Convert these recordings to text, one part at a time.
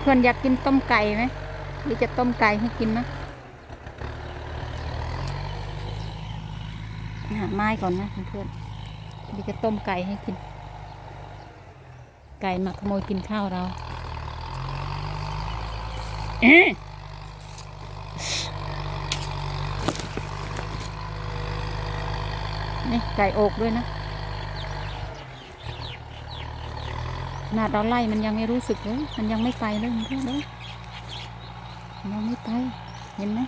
เพื่อนๆอยากกินต้มไก่ไหมหรือจะต้มไก่ให้กินนะหาไม้ก่อนนะเพื่อนๆหรือจะต้มไก่ให้กิน ไก่มาขโมยกินข้าวเราเอ๊นี่ไก่อกด้วยนะ ขนาดเราไล่มันยังไม่รู้สึกเลย มันยังไม่ไปเลยเพื่อนเลยมันยังไม่ไป เห็นไหม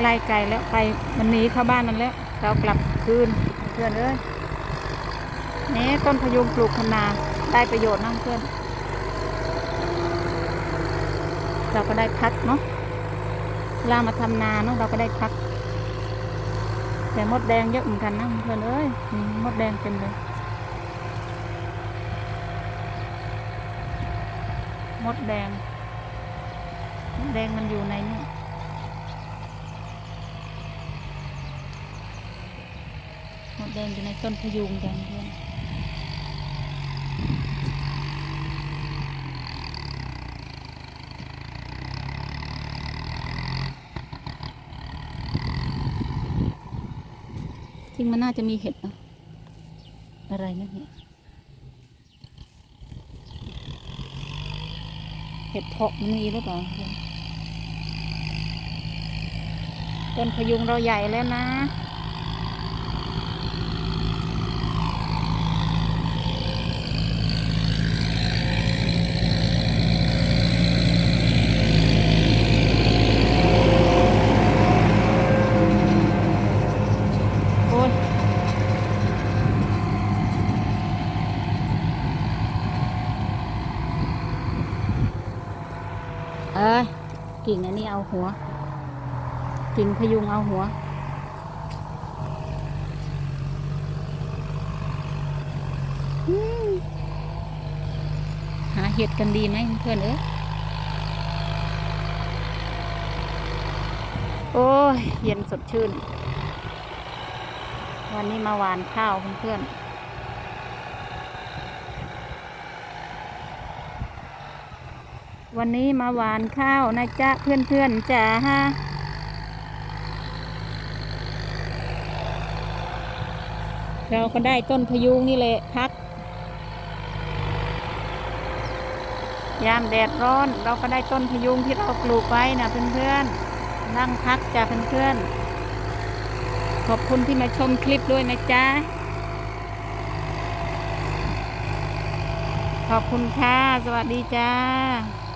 ไล่ไก่แล้วไก่มันหนีเข้าบ้านมันแล้ว เรากลับคืนเพื่อนเอ้ยนี่ต้นพยุงปลูกคะนาได้ประโยชน์นะเพื่อน เราก็ได้พักเนาะเวลามาทำนาเนาะเราก็ได้พัก แต่มดแดงเยอะเหมือนกันนะเพื่อนเอ้ยมดแดงเต็มเลยมดแดงมดแดงมันอยู่ในนี่ ม ดแดงอยู่ในต้นพยุงกันเพื่อนจริงมันน่าจะมีเห็ดนะอะไรนะเนี่ยเห็ดเพาะมันมีหรือเปล่าเพื่อนต้นพยุงเราใหญ่แล้วนะ เอ้ยกิ่งอันนี้เอาหัว กิ่งพยุงเอาหัว หาเห็ดกันดีไหมเพื่อนเอ้ยโอ้ย เย็นสดชื่น วันนี้มาหวานข้าวเพื่อนๆ วันนี้มาหวานข้าวนะจ๊ะเพื่อนๆจ้าเราก็ได้ต้นพยุงนี่แหละพัก ยามแดดร้อนเราก็ได้ต้นพยุงที่เราปลูกไว้นะเพื่อนๆนั่งพักจ้ะเพื่อนๆขอบคุณที่มาชมคลิปด้วยนะจ๊ะขอบคุณค่ะ สวัสดีจ้า